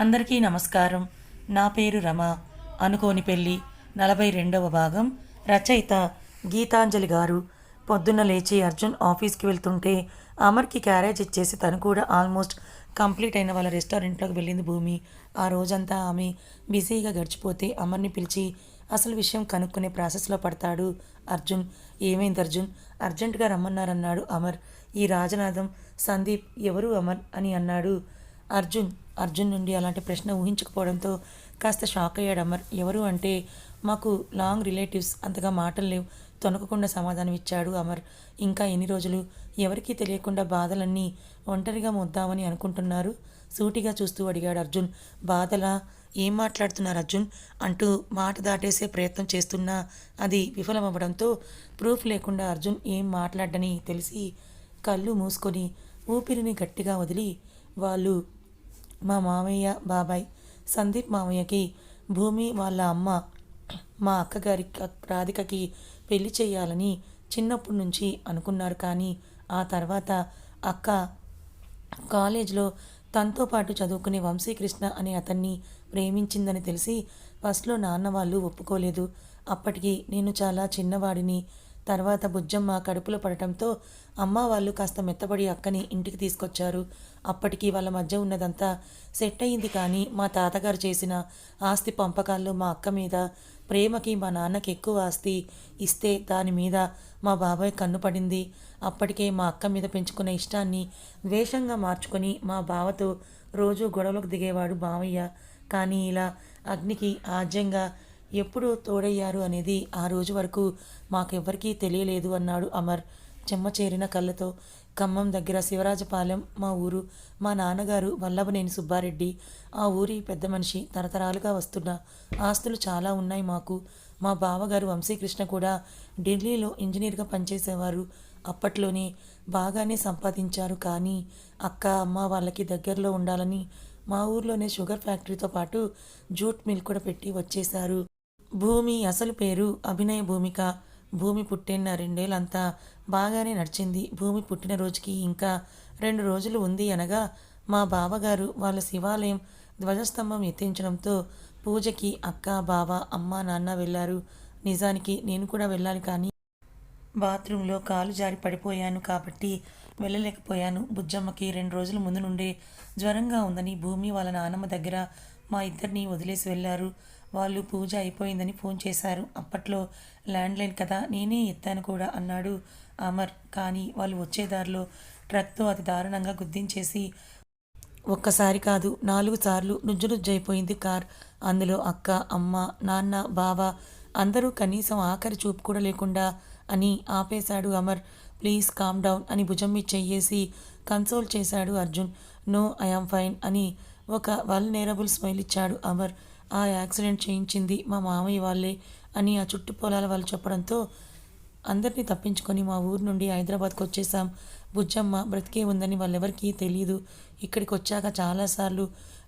అందరికీ నమస్కారం. నా పేరు రమ. అనుకోని పెళ్ళి నలభై రెండవ భాగం. రచయిత గీతాంజలి గారు పొద్దున్న లేచి అర్జున్ ఆఫీస్కి వెళ్తుంటే అమర్కి క్యారేజ్ ఇచ్చేసి తను కూడా ఆల్మోస్ట్ కంప్లీట్ అయిన వాళ్ళ రెస్టారెంట్లోకి వెళ్ళింది భూమి. ఆ రోజంతా ఆమె బిజీగా గడిచిపోతే అమర్ని పిలిచి అసలు విషయం కనుక్కునే ప్రాసెస్లో పడతాడు అర్జున్. ఏమైంది అర్జున్? అర్జెంటుగా రమ్మన్నారన్నాడు అమర్. ఈ రాజనాథం సందీప్ ఎవరు అమర్ అని అన్నాడు అర్జున్. అర్జున్ నుండి అలాంటి ప్రశ్న ఊహించకపోవడంతో కాస్త షాక్ అయ్యాడు అమర్. ఎవరు అంటే మాకు లాంగ్ రిలేటివ్స్ అంతగా మాటలు లేవు. తొనకకుండా సమాధానం ఇచ్చాడు అమర్. ఇంకా ఎన్ని రోజులు? ఎవరికీ తెలియకుండా బాధలన్నీ ఒంటరిగా మొద్దామని అనుకుంటున్నారు? సూటిగా చూస్తూ అడిగాడు అర్జున్. బాధలా? ఏం మాట్లాడుతున్నారు అర్జున్? అంటూ మాట దాటేసే ప్రయత్నం చేస్తున్నా అది విఫలమవ్వడంతో ప్రూఫ్ లేకుండా అర్జున్ ఏం మాట్లాడని తెలిసి కళ్ళు మూసుకొని ఊపిరిని గట్టిగా వదిలి వాళ్ళు మా మామయ్య బాబాయ్ సందీప్ మామయ్యకి భూమి వాళ్ళ అమ్మ మా అక్కగారి రాధికకి పెళ్ళి చేయాలని చిన్నప్పటి నుంచి అనుకున్నారు కానీ ఆ తర్వాత అక్క కాలేజ్లో తనతో పాటు చదువుకునే వంశీకృష్ణ అనే అతన్ని ప్రేమించిందని తెలిసి ఫస్ట్లో నాన్న వాళ్ళు ఒప్పుకోలేదు. అప్పటికి నేను చాలా చిన్నవాడిని తర్వాత బుజ్జమ్మ కడుపులో పడటంతో అమ్మ వాళ్ళు కాస్త మెత్తబడి అక్కని ఇంటికి తీసుకొచ్చారు. అప్పటికి వాళ్ళ మధ్య ఉన్నదంతా సెట్ అయింది కానీ మా తాతగారు చేసిన ఆస్తి పంపకాల్లో మా అక్క మీద ప్రేమకి మా నాన్నకి ఎక్కువ ఆస్తి ఇస్తే దాని మీద మా బాబాయ్ కన్ను పడింది. అప్పటికే మా అక్క మీద పెంచుకున్న ఇష్టాన్ని ద్వేషంగా మార్చుకొని మా బావతో రోజు గొడవలకు దిగేవాడు బావయ్య. కానీ ఇలా అగ్నికి ఆజ్యంగా ఎప్పుడు తోడయ్యారు అనేది ఆ రోజు వరకు మాకెవ్వరికీ తెలియలేదు అన్నాడు అమర్. చెమ్మ చేరిన కళ్ళతో ఖమ్మం దగ్గర శివరాజపాలెం మా ఊరు. మా నాన్నగారు వల్లభనేని సుబ్బారెడ్డి. ఆ ఊరి పెద్ద మనిషి తరతరాలుగా వస్తున్న ఆస్తులు చాలా ఉన్నాయి మాకు. మా బావగారు వంశీకృష్ణ కూడా ఢిల్లీలో ఇంజనీర్గా పనిచేసేవారు. అప్పట్లోనే బాగానే సంపాదించారు కానీ అక్క అమ్మ వాళ్ళకి దగ్గరలో ఉండాలని మా ఊర్లోనే షుగర్ ఫ్యాక్టరీతో పాటు జూట్ మిల్ కూడా పెట్టి వచ్చేశారు. భూమి అసలు పేరు అభినయ భూమిక. భూమి పుట్టిన రెండేళ్ళంతా బాగానే నడిచింది. భూమి పుట్టినరోజుకి ఇంకా రెండు రోజులు ఉంది అనగా మా బావగారు వాళ్ళ శివాలయం ధ్వజస్తంభం ఎత్తించడంతో పూజకి అక్క బావ అమ్మ నాన్న వెళ్ళారు. నిజానికి నేను కూడా వెళ్ళాలి కానీ బాత్రూంలో కాలు జారి పడిపోయాను కాబట్టి వెళ్ళలేకపోయాను. బుజ్జమ్మకి రెండు రోజుల ముందు నుండే జ్వరంగా ఉందని భూమి వాళ్ళ నాన్నమ్మ దగ్గర మా ఇద్దరిని వదిలేసి వెళ్ళారు. వాళ్ళు పూజ అయిపోయిందని ఫోన్ చేశారు. అప్పట్లో ల్యాండ్లైన్ కదా నేనే ఎత్తాను కూడా అన్నాడు అమర్. కానీ వాళ్ళు వచ్చే దారిలో ట్రక్తో అతి దారుణంగా గుద్దించేసి ఒక్కసారి కాదు నాలుగు సార్లు నుజ్జునుజ్జైపోయింది కార్. అందులో అక్క అమ్మ నాన్న బావ అందరూ కనీసం ఆఖరి చూపు కూడా లేకుండా అని ఆపేశాడు అమర్. ప్లీజ్ కామ్ డౌన్ అని భుజం మీద చెయ్యేసి కన్సోల్ చేశాడు Arjun. No I am fine అని ఒక వల్నేరబుల్ స్మైల్ ఇచ్చాడు అమర్. ఆ యాక్సిడెంట్ చేయించింది మా మామయ్య వాళ్ళే అని ఆ చుట్టు పొలాల వాళ్ళు చెప్పడంతో అందరినీ తప్పించుకొని మా ఊరు నుండి హైదరాబాద్కి వచ్చేసాం బుజ్జమ్మ బ్రతికే ఉందని వాళ్ళెవరికీ తెలియదు ఇక్కడికి వచ్చాక చాలాసార్లు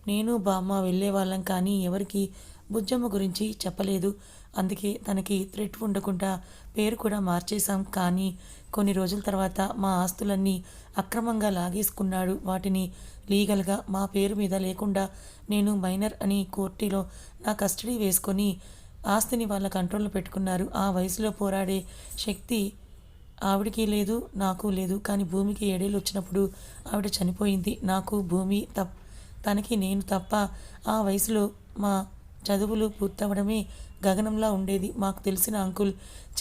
నేను బామ్మ వెళ్ళే వాళ్ళం కానీ ఎవరికి బుజ్జమ్మ గురించి చెప్పలేదు. అందుకే తనకి థ్రెట్ ఉండకుండా పేరు కూడా మార్చేశాం. కానీ కొన్ని రోజుల తర్వాత మా ఆస్తులన్నీ అక్రమంగా లాగేసుకున్నాడు. వాటిని లీగల్గా మా పేరు మీద లేకుండా నేను మైనర్ అని కోర్టులో నా కస్టడీ వేసుకొని ఆస్తిని వాళ్ళ కంట్రోల్లో పెట్టుకున్నారు. ఆ వయసులో పోరాడే శక్తి ఆవిడికి లేదు నాకు లేదు. కానీ భూమికి ఏడేళ్ళు వచ్చినప్పుడు ఆవిడ చనిపోయింది. నాకు భూమి తప్ తనకి నేను తప్ప ఆ వయసులో మా చదువులు పూర్తవడమే గగనంలా ఉండేది. మాకు తెలిసిన అంకుల్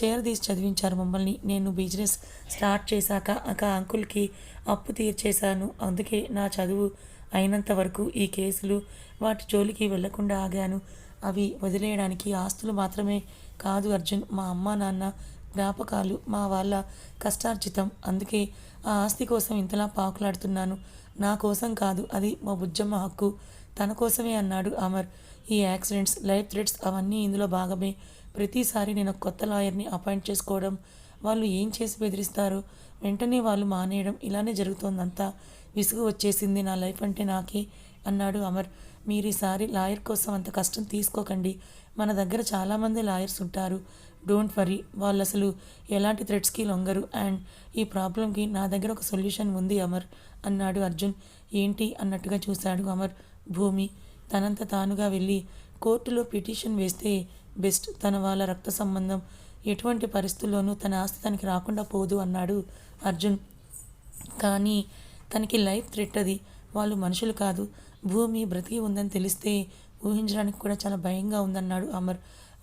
చేరదీసి చదివించారు మమ్మల్ని. నేను బిజినెస్ స్టార్ట్ చేశాక ఒక అంకుల్కి అప్పు తీర్చేశాను. అందుకే నా చదువు అయినంత వరకు ఈ కేసులు వాటి జోలికి వెళ్ళకుండా ఆగాను. అవి వదిలేయడానికి ఆస్తులు మాత్రమే కాదు అర్జున్ మా అమ్మ నాన్న జ్ఞాపకాలు మా వాళ్ళ కష్టార్జితం. అందుకే ఆ ఆస్తి కోసం ఇంతలా పాకులాడుతున్నాను. నా కోసం కాదు అది మా బుజ్జమ్మ హక్కు. తన కోసమే అన్నాడు అమర్. ఈ యాక్సిడెంట్స్ లైఫ్ థ్రెట్స్ అవన్నీ ఇందులో భాగమే. ప్రతిసారి నేను కొత్త లాయర్ని అపాయింట్ చేసుకోవడం వాళ్ళు ఏం చేసి బెదిరిస్తారు వెంటనే వాళ్ళు మానేయడం ఇలానే జరుగుతోందంతా. విసుగు వచ్చేసింది నా లైఫ్ అంటే నాకే అన్నాడు అమర్. మీరు ఈసారి లాయర్ కోసం అంత కష్టం తీసుకోకండి. మన దగ్గర చాలామంది లాయర్స్ ఉంటారు. డోంట్ వరీ వాళ్ళు అసలు ఎలాంటి థ్రెడ్స్కి లొంగరు. అండ్ ఈ ప్రాబ్లంకి నా దగ్గర ఒక సొల్యూషన్ ఉంది అమర్. అన్నాడు అర్జున్. ఏంటి అన్నట్టుగా చూశాడు అమర్. భూమి తనంత తానుగా వెళ్ళి కోర్టులో పిటిషన్ వేస్తే బెస్ట్ తన వాళ్ళ రక్త సంబంధం. ఎటువంటి పరిస్థితుల్లోనూ తన ఆస్తి తనకి రాకుండా పోదు అన్నాడు అర్జున్. కానీ తనకి లైఫ్ థ్రెట్ అది. వాళ్ళు మనుషులు కాదు. భూమి బ్రతికి ఉందని తెలిస్తే ఊహించడానికి కూడా చాలా భయంగా ఉందన్నాడు అమర్.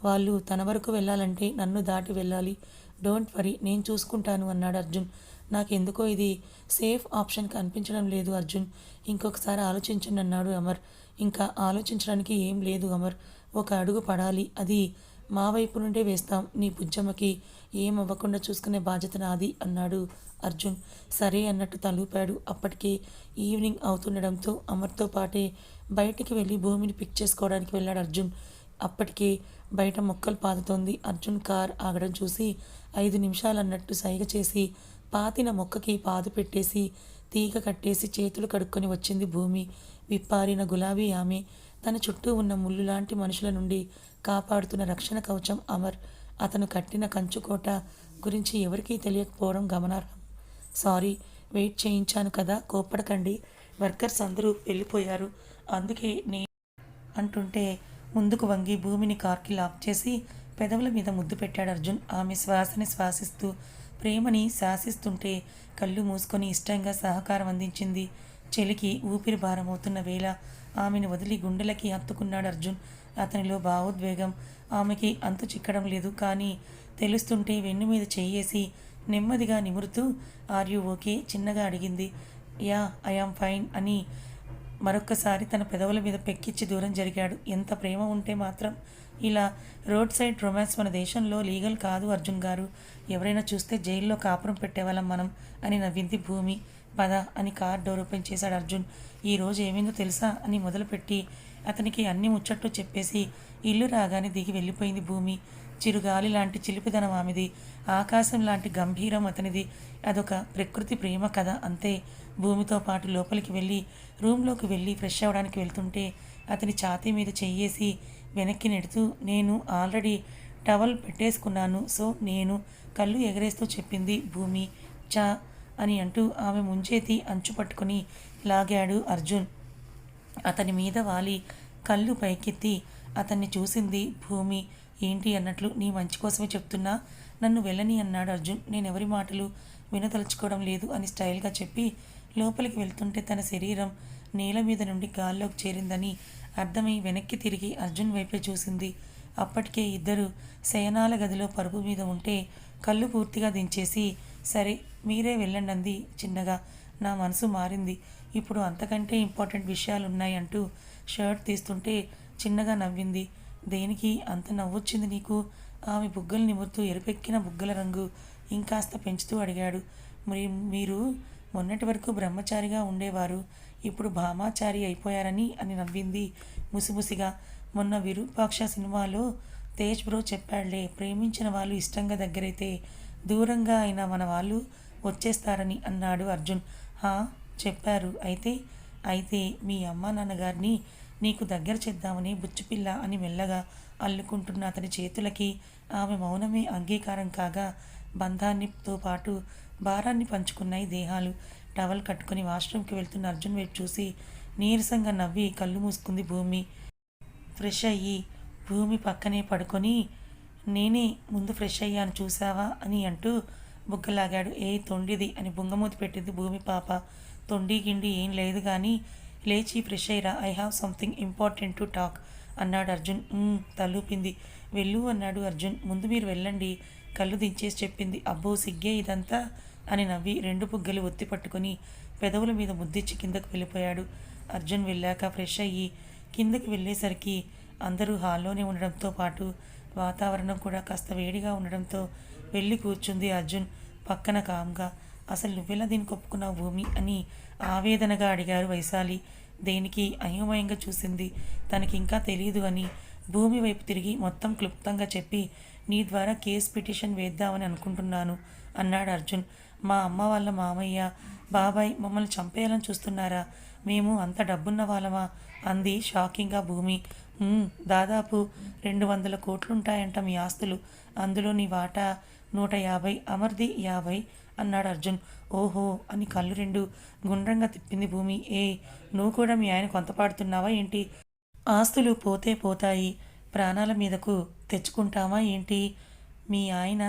వాళ్ళు తన వరకు వెళ్ళాలంటే నన్ను దాటి వెళ్ళాలి. డోంట్ వరీ నేను చూసుకుంటాను అన్నాడు అర్జున్. నాకెందుకో ఇది సేఫ్ ఆప్షన్ కనిపించడం లేదు అర్జున్. ఇంకొకసారి ఆలోచించండి అన్నాడు అమర్. ఇంకా ఆలోచించడానికి ఏం లేదు అమర్. ఒక అడుగు పడాలి. అది మా వైపు నుండే వేస్తాం. నీ బుజ్జమ్మకి ఏం అవ్వకుండా చూసుకునే బాధ్యత నాది అన్నాడు అర్జున్. సరే అన్నట్టు తలూపాడు. అప్పటికే ఈవినింగ్ అవుతుండడంతో అమర్తో పాటే బయటికి వెళ్ళి భూమిని పిక్ చేసుకోవడానికి వెళ్ళాడు అర్జున్. అప్పటికే బయట మొక్కలు పాదుతోంది. అర్జున్ కార్ ఆగడం చూసి ఐదు నిమిషాలు అన్నట్టు సైగ చేసి పాతిన మొక్కకి పాదు పెట్టేసి తీగ కట్టేసి చేతులు కడుక్కొని వచ్చింది భూమి. విప్పారిన గులాబీ ఆమె తన చుట్టూ ఉన్న ముళ్ళు లాంటి మనుషుల నుండి కాపాడుతున్న రక్షణ కవచం అమర్. అతను కట్టిన కంచుకోట గురించి ఎవరికీ తెలియకపోవడం గమనార్హం. సారీ వెయిట్ చేయించాను కదా కోపడకండి వర్కర్స్ అందరూ వెళ్ళిపోయారు. అందుకే నే అంటుంటే ముందుకు వంగి భూమిని కార్కి లాక్ చేసి పెదవుల మీద ముద్దు పెట్టాడు అర్జున్. ఆమె శ్వాసని శ్వాసిస్తూ ప్రేమని శాసిస్తుంటే కళ్ళు మూసుకొని ఇష్టంగా సహకారం అందించింది. చెలికి ఊపిరి భారమవుతున్న వేళ ఆమెను వదిలి గుండెలకి హత్తుకున్నాడు అర్జున్. అతనిలో భావోద్వేగం. ఆమెకి అంతు చిక్కడం లేదు. కానీ తెలుస్తుంటే వెన్ను మీద చేయేసి నెమ్మదిగా నిమురుతూ ఆర్ యు ఓకే? చిన్నగా అడిగింది. యా ఐ ఆమ్ ఫైన్ అని మరొక్కసారి తన పెదవుల మీద పెక్కిచ్చి దూరం జరిగాడు. ఎంత ప్రేమ ఉంటే మాత్రం ఇలా రోడ్ సైడ్ రొమాన్స్ మన దేశంలో లీగల్ కాదు అర్జున్ గారు. ఎవరైనా చూస్తే జైల్లో కాపురం పెట్టేవాళ్ళం మనం అని నవ్వింది భూమి. పద అని కార్ డోర్ ఓపెన్ చేశాడు అర్జున్. ఈ రోజు ఏమైందో తెలుసా అని మొదలుపెట్టి అతనికి అన్ని ముచ్చట్లు చెప్పేసి ఇల్లు రాగానే దిగి వెళ్ళిపోయింది భూమి. చిరుగాలి లాంటి చిలిపిదనం ఆమెది. ఆకాశం లాంటి గంభీరం అతనిది. అదొక ప్రకృతి ప్రేమ కథ అంతే. భూమితో పాటు లోపలికి వెళ్ళి రూమ్లోకి వెళ్ళి ఫ్రెష్ అవ్వడానికి వెళ్తుంటే అతని ఛాతీ మీద చెయ్యేసి వెనక్కి నెడుతూ నేను ఆల్రెడీ టవల్ పెట్టేసుకున్నాను సో నేను కళ్ళు ఎగరేస్తూ చెప్పింది భూమి చా అని అంటూ ఆమె ముంచేతి అంచు పట్టుకుని లాగాడు అర్జున్. అతని మీద వాలి కళ్ళు పైకెత్తి అతన్ని చూసింది భూమి ఏంటి అన్నట్లు నీ మంచి కోసమే చెప్తున్నా నన్ను వెళ్ళని అన్నాడు అర్జున్. నేను ఎవరి మాటలు వినదలుచుకోవడం లేదు అని స్టైల్గా చెప్పి లోపలికి వెళ్తుంటే తన శరీరం నేల మీద నుండి గాల్లోకి చేరిందని అర్థమై వెనక్కి తిరిగి అర్జున్ వైపే చూసింది. అప్పటికే ఇద్దరు శయనాల గదిలో పరుపు మీద ఉంటే కళ్ళు పూర్తిగా దించేసి సరే మీరే వెళ్ళండి అంది చిన్నగా. నా మనసు మారింది. ఇప్పుడు అంతకంటే ఇంపార్టెంట్ విషయాలు ఉన్నాయి అంటూ షర్ట్ తీస్తుంటే చిన్నగా నవ్వింది. దేనికి అంత నవ్వొచ్చింది నీకు? ఆమె బుగ్గలు నిమురుతూ ఎరుపెక్కిన బుగ్గల రంగు ఇంకాస్త పెంచుతూ అడిగాడు. మరి మీరు మొన్నటి వరకు బ్రహ్మచారిగా ఉండేవారు. ఇప్పుడు భామాచారి అయిపోయారని అని నవ్వింది ముసిముసిగా. మొన్న విరూపాక్ష సినిమాలో తేజ్ బ్రో చెప్పాడులే ప్రేమించిన వాళ్ళు ఇష్టంగా దగ్గరైతే దూరంగా అయిన మన వాళ్ళు వచ్చేస్తారని అన్నాడు అర్జున్. హా చెప్పారు. అయితే అయితే మీ అమ్మ నాన్నగారిని నీకు దగ్గర చేద్దామని బుచ్చిపిల్ల అని మెల్లగా అల్లుకుంటున్న అతని చేతులకి ఆమె మౌనమే అంగీకారం కాగా బంధాన్నితో పాటు భారాన్ని పంచుకున్నాయి దేహాలు. టవల్ కట్టుకుని వాష్రూమ్కి వెళ్తున్న అర్జున్ వైపు చూసి నీరసంగా నవ్వి కళ్ళు మూసుకుంది భూమి. ఫ్రెష్ అయ్యి భూమి పక్కనే పడుకొని నేనే ముందు ఫ్రెష్ అయ్యాను చూసావా? అని అంటూ బుగ్గలాగాడు. ఏ తొండిది? అని బుంగమూతి పెట్టింది భూమి పాప. తొండి గిండి ఏం లేదు కానీ లేచి fresh అయ్యిరా. I have something important to talk అన్నాడు అర్జున్. తలూపింది. వెళ్ళు అన్నాడు అర్జున్. ముందు మీరు వెళ్ళండి. కళ్ళు దించేసి చెప్పింది. అబ్బో సిగ్గే ఇదంతా. అని నవ్వి రెండు బుగ్గలు ఒత్తి పట్టుకుని పెదవుల మీద ముద్దిచ్చి కిందకు వెళ్ళిపోయాడు. అర్జున్ వెళ్ళాక ఫ్రెష్ అయ్యి కిందకి వెళ్ళేసరికి అందరూ హాల్లోనే ఉండడంతో పాటు వాతావరణం కూడా కాస్త వేడిగా ఉండడంతో వెళ్ళి కూర్చుంది అర్జున్ పక్కన కామ్గా. అసలు నువ్వెలా దీన్ని ఒప్పుకున్నావు భూమి? అని ఆవేదనగా అడిగారు వైశాలి. దేనికి? అయోమయంగా చూసింది. తనకి ఇంకా తెలియదు అని భూమి వైపు తిరిగి మొత్తం క్లుప్తంగా చెప్పి నీ ద్వారా కేస్ పిటిషన్ వేద్దామని అనుకుంటున్నాను అన్నాడు అర్జున్. మా అమ్మ వాళ్ళ మామయ్య బాబాయ్ మమ్మల్ని చంపేయాలని చూస్తున్నారా? మేము అంత డబ్బున్న వాళ్ళమా? అంది షాకింగ్గా భూమి. దాదాపు రెండు వందల కోట్లుంటాయంట మీ ఆస్తులు. అందులో నీ వాటా నూట యాభై అమర్ది యాభై అన్నాడు అర్జున్. ఓహో అని కళ్ళు రెండు గుండ్రంగా తిప్పింది భూమి. ఏ నువ్వు కూడా మీ ఆయన కొంత పాడుతున్నావా ఏంటి? ఆస్తులు పోతే పోతాయి. ప్రాణాల మీదకు తెచ్చుకుంటావా ఏంటి? మీ ఆయన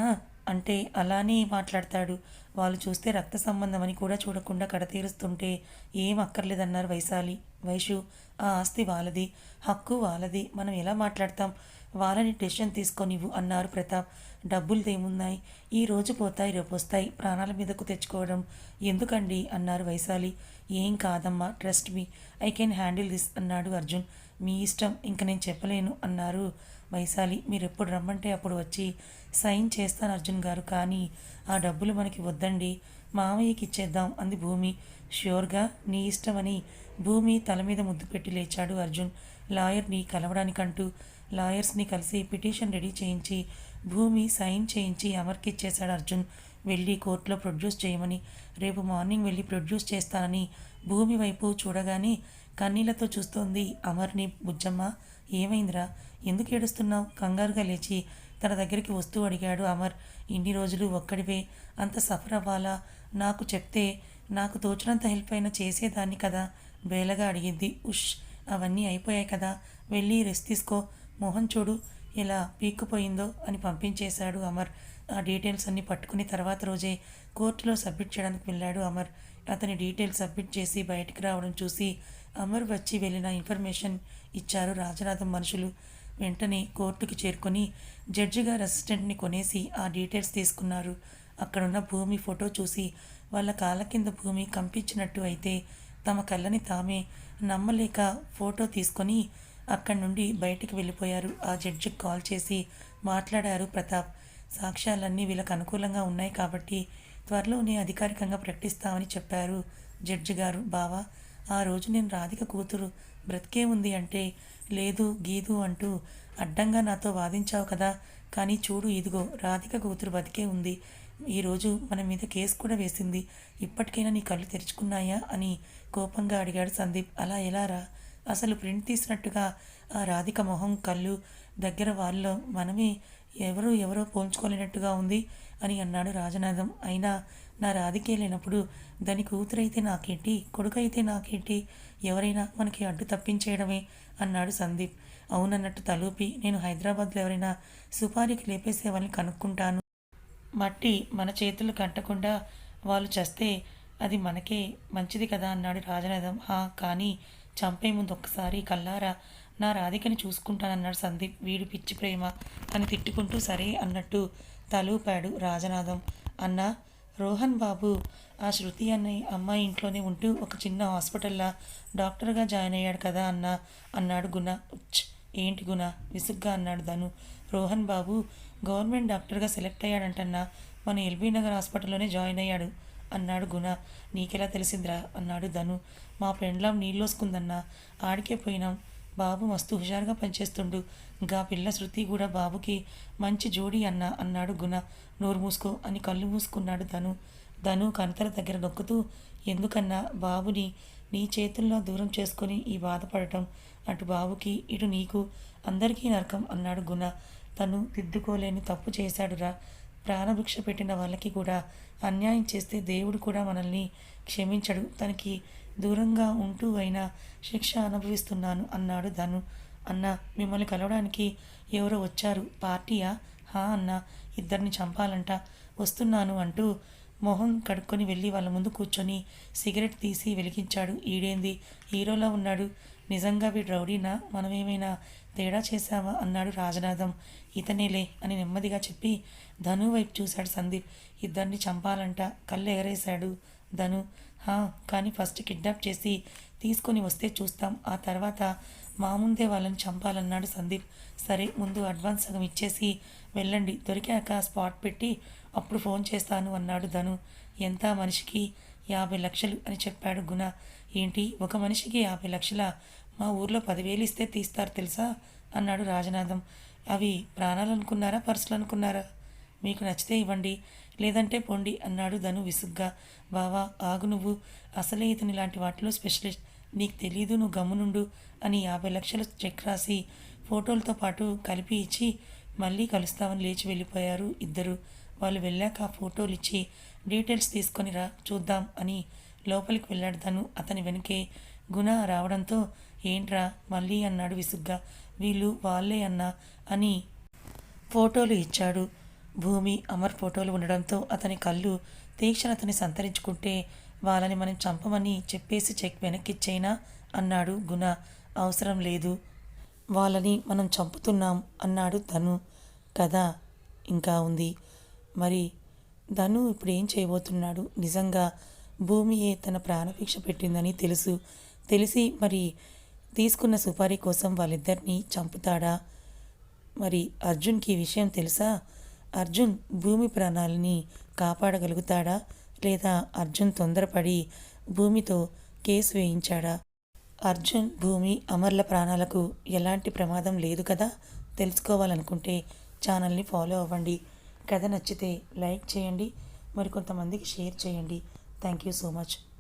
అంటే అలానే మాట్లాడతాడు. వాళ్ళు చూస్తే రక్త సంబంధం అని కూడా చూడకుండా కడతీరుస్తుంటే ఏం అక్కర్లేదన్నారు వైశాలి. వైషు ఆ ఆస్తి వాళ్ళది హక్కు వాళ్ళది. మనం ఎలా మాట్లాడతాం? వాళ్ళని డెసిషన్ తీసుకొనివ్వు అన్నారు ప్రతాప్. డబ్బులదేమున్నాయి? ఈ రోజు పోతాయి రేపు వస్తాయి. ప్రాణాల మీదకు తెచ్చుకోవడం ఎందుకండి? అన్నారు వైశాలి. ఏం కాదమ్మా trust me. I can handle this అన్నాడు అర్జున్. మీ ఇష్టం ఇంక నేను చెప్పలేను అన్నారు వైశాలి. మీరు ఎప్పుడు రమ్మంటే అప్పుడు వచ్చి సైన్ చేస్తాను అర్జున్ గారు కానీ ఆ డబ్బులు మనకి వద్దండి. మామయ్యకి ఇచ్చేద్దాం అంది భూమి. ష్యూర్గా నీ ఇష్టమని భూమి తల మీద ముద్దు పెట్టి లేచాడు అర్జున్. లాయర్ని కలవడానికంటూ లాయర్స్ని కలిసి పిటిషన్ రెడీ చేయించి భూమి సైన్ చేయించి అమర్కి ఇచ్చేశాడు అర్జున్. వెళ్ళి కోర్టులో ప్రొడ్యూస్ చేయమని రేపు మార్నింగ్ వెళ్ళి ప్రొడ్యూస్ చేస్తానని భూమి వైపు చూడగానే కన్నీళ్ళతో చూస్తోంది అమర్ని బుజ్జమ్మ ఏమైందిరా? ఎందుకు ఏడుస్తున్నావు? కంగారుగా లేచి తన దగ్గరికి వస్తూ అడిగాడు అమర్. ఇన్ని రోజులు ఒక్కడివే. అంత సఫర్ అవ్వాలా? నాకు చెప్తే నాకు తోచినంత హెల్ప్ అయినా చేసేదాన్ని కదా? బేలగా అడిగింది. ఉష్ అవన్నీ అయిపోయాయి కదా. వెళ్ళి రెస్ట్ తీసుకో. మోహన్ చూడు ఇలా పీక్కుపోయిందో అని పంపించేశాడు అమర్. ఆ డీటెయిల్స్ అన్ని పట్టుకుని తర్వాత రోజే కోర్టులో సబ్మిట్ చేయడానికి వెళ్ళాడు అమర్. అతని డీటెయిల్స్ సబ్మిట్ చేసి బయటకు రావడం చూసి అమర్ వచ్చి వెళ్ళిన ఇన్ఫర్మేషన్ ఇచ్చారు రాజనాథం మనుషులు. వెంటనే కోర్టుకి చేరుకొని జడ్జి గారు అసిస్టెంట్ని కొనేసి ఆ డీటెయిల్స్ తీసుకున్నారు. అక్కడున్న భూమి ఫోటో చూసి వాళ్ళ కాళ్ళ కింద భూమి కంపించినట్టు అయితే తమ కళ్ళని తామే నమ్మలేక ఫోటో తీసుకొని అక్కడి నుండి బయటికి వెళ్ళిపోయారు. ఆ జడ్జికి కాల్ చేసి మాట్లాడారు ప్రతాప్. సాక్ష్యాలన్నీ వీళ్ళకు అనుకూలంగా ఉన్నాయి కాబట్టి త్వరలోనే అధికారికంగా ప్రకటిస్తామని చెప్పారు జడ్జి గారు. బావా ఆ రోజు నేను రాధిక కూతురు బ్రతికే ఉంది అంటే లేదు గీదు అంటూ అడ్డంగా నాతో వాదించావు కదా. కానీ చూడు ఇదిగో రాధిక కూతురు బతికే ఉంది. ఈరోజు మన మీద కేసు కూడా వేసింది. ఇప్పటికైనా నీ కళ్ళు తెరుచుకున్నాయా అని కోపంగా అడిగాడు సందీప్. అలా ఎలా రా? అసలు ప్రింట్ తీసినట్టుగా ఆ రాధిక మొహం కళ్ళు దగ్గర వాళ్ళలో మనమే ఎవరు ఎవరో పోల్చుకోలేనట్టుగా ఉంది అని అన్నాడు రాజనాథం. అయినా నా రాధికే లేనప్పుడు దాని కూతురైతే నాకేంటి కొడుకైతే నాకేంటి ఎవరైనా మనకి అడ్డు తప్పించేయడమే అన్నాడు సందీప్. అవునన్నట్టు తలూపి నేను హైదరాబాద్లో ఎవరైనా సుపారీకి లేపేసే వాళ్ళని కనుక్కుంటాను. మట్టి మన చేతులు కట్టకుండా వాళ్ళు చేస్తే అది మనకే మంచిది కదా అన్నాడు రాజనాథం. హా కానీ చంపే ముందు ఒక్కసారి కల్లారా నా రాధికని చూసుకుంటానన్నాడు సందీప్. వీడి పిచ్చి ప్రేమ. అని తిట్టుకుంటూ సరే అన్నట్టు తలూపాడు రాజనాథం. అన్న రోహన్ బాబు ఆ శృతి అనే అమ్మాయి ఇంట్లోనే ఉంటూ ఒక చిన్న హాస్పిటల్లో డాక్టర్గా జాయిన్ అయ్యాడు కదా అన్న? అన్నాడు గుణ. ఉచ్ ఏంటి గుణ? విసుగ్గా అన్నాడు ధను. రోహన్ బాబు గవర్నమెంట్ డాక్టర్గా సెలెక్ట్ అయ్యాడంటన్నా మన ఎల్బీ నగర్ హాస్పిటల్లోనే జాయిన్ అయ్యాడు అన్నాడు గుణ. నీకెలా తెలిసిందిరా? అన్నాడు ధను. మా పెండ్లాం నీళ్ళోసుకుందన్నా. ఆడికే పోయినాం. బాబు మస్తు హుషారుగా పనిచేస్తుండు. గా పిల్ల శృతి కూడా బాబుకి మంచి జోడి అన్న అన్నాడు గుణ. నోరు మూసుకో అని కళ్ళు మూసుకున్నాడు ధను. ధను కనతల దగ్గర నొక్కుతూ ఎందుకన్నా బాబుని నీ చేతుల్లో దూరం చేసుకొని ఈ బాధపడటం? అటు బాబుకి ఇటు నీకు అందరికీ నరకం అన్నాడు గుణ. తను దిద్దుకోలేని తప్పు చేశాడురా. ప్రాణభిక్ష పెట్టిన వాళ్ళకి కూడా అన్యాయం చేస్తే దేవుడు కూడా మనల్ని క్షమించడు. తనకి దూరంగా ఉంటూ అయినా శిక్ష అనుభవిస్తున్నాను అన్నాడు ధను. అన్న మిమ్మల్ని కలవడానికి ఎవరో వచ్చారు? పార్టీయా? హా అన్న ఇద్దరిని చంపాలంట. వస్తున్నాను అంటూ మొహం కడుక్కొని వెళ్ళి వాళ్ళ ముందు కూర్చొని సిగరెట్ తీసి వెలిగించాడు. ఈడేంది? హీరోలా ఉన్నాడు. నిజంగా వీడు రౌడీనా? మనమేమైనా తేడా చేశావా అన్నాడు రాజనాథం. ఇతనేలే అని నెమ్మదిగా చెప్పి ధను వైపు చూశాడు సందీప్. ఇద్దరిని చంపాలంట. కళ్ళు ఎగరేశాడు. ధను. హా కానీ ఫస్ట్ కిడ్నాప్ చేసి తీసుకొని వస్తే చూస్తాం. ఆ తర్వాత మా ముందే వాళ్ళని చంపాలన్నాడు సందీప్. సరే ముందు అడ్వాన్స్ సగం ఇచ్చేసి వెళ్ళండి. దొరికాక స్పాట్ పెట్టి అప్పుడు ఫోన్ చేస్తాను అన్నాడు ధను. ఎంత మనిషికి? యాభై లక్షలు అని చెప్పాడు గుణ. ఏంటి? ఒక మనిషికి యాభై లక్షల? మా ఊర్లో పదివేలు ఇస్తే తీస్తారు తెలుసా? అన్నాడు రాజనాథం. అవి ప్రాణాలు అనుకున్నారా పర్సులు అనుకున్నారా మీకు నచ్చితే ఇవ్వండి. లేదంటే పోండి అన్నాడు ధను విసుగ్గా. బావా ఆగు నువ్వు. అసలే ఇతని లాంటి వాటిలో స్పెషలిస్ట్. నీకు తెలీదు నువ్వు గమ్మునుండు అని యాభై లక్షల చెక్ రాసి ఫోటోలతో పాటు కలిపి ఇచ్చి మళ్ళీ కలుస్తామని లేచి వెళ్ళిపోయారు ఇద్దరు. వాళ్ళు వెళ్ళాక ఆ ఫోటోలు ఇచ్చి డీటెయిల్స్ తీసుకొని రా చూద్దాం అని లోపలికి వెళ్ళాడు తను అతని వెనుకే గుణ రావడంతో ఏంట్రా మళ్ళీ అన్నాడు విసుగ్గా. వీళ్ళు వాళ్ళే అన్నా అని ఫోటోలు ఇచ్చాడు. భూమి అమర్ ఫోటోలు ఉండడంతో అతని కళ్ళు తీక్షణతని సంతరించుకుంటే వాళ్ళని మనం చంపమని చెప్పేసి చెక్ వెనక్కిచ్చేనా అన్నాడు గుణ. అవసరం లేదు. వాళ్ళని మనం చంపుతున్నాం అన్నాడు ధను. కదా? ఇంకా ఉంది. మరి ధను ఇప్పుడు ఏం చేయబోతున్నాడు? నిజంగా భూమియే తన ప్రాణభిక్ష పెట్టిందని తెలుసు. తెలిసి మరి తీసుకున్న సుపారీ కోసం వాళ్ళిద్దరినీ చంపుతాడా? మరి అర్జున్కి ఈ విషయం తెలుసా? అర్జున్ భూమి ప్రాణాలని కాపాడగలుగుతాడా? లేదా అర్జున్ తొందరపడి భూమితో కేసు వేయించాడా? అర్జున్ భూమి అమర్ల ప్రాణాలకు ఎలాంటి ప్రమాదం లేదు కదా? తెలుసుకోవాలనుకుంటే ఛానల్ని ఫాలో అవ్వండి. కథ నచ్చితే లైక్ చేయండి. మరి కొంతమందికి షేర్ చేయండి. Thank you so much.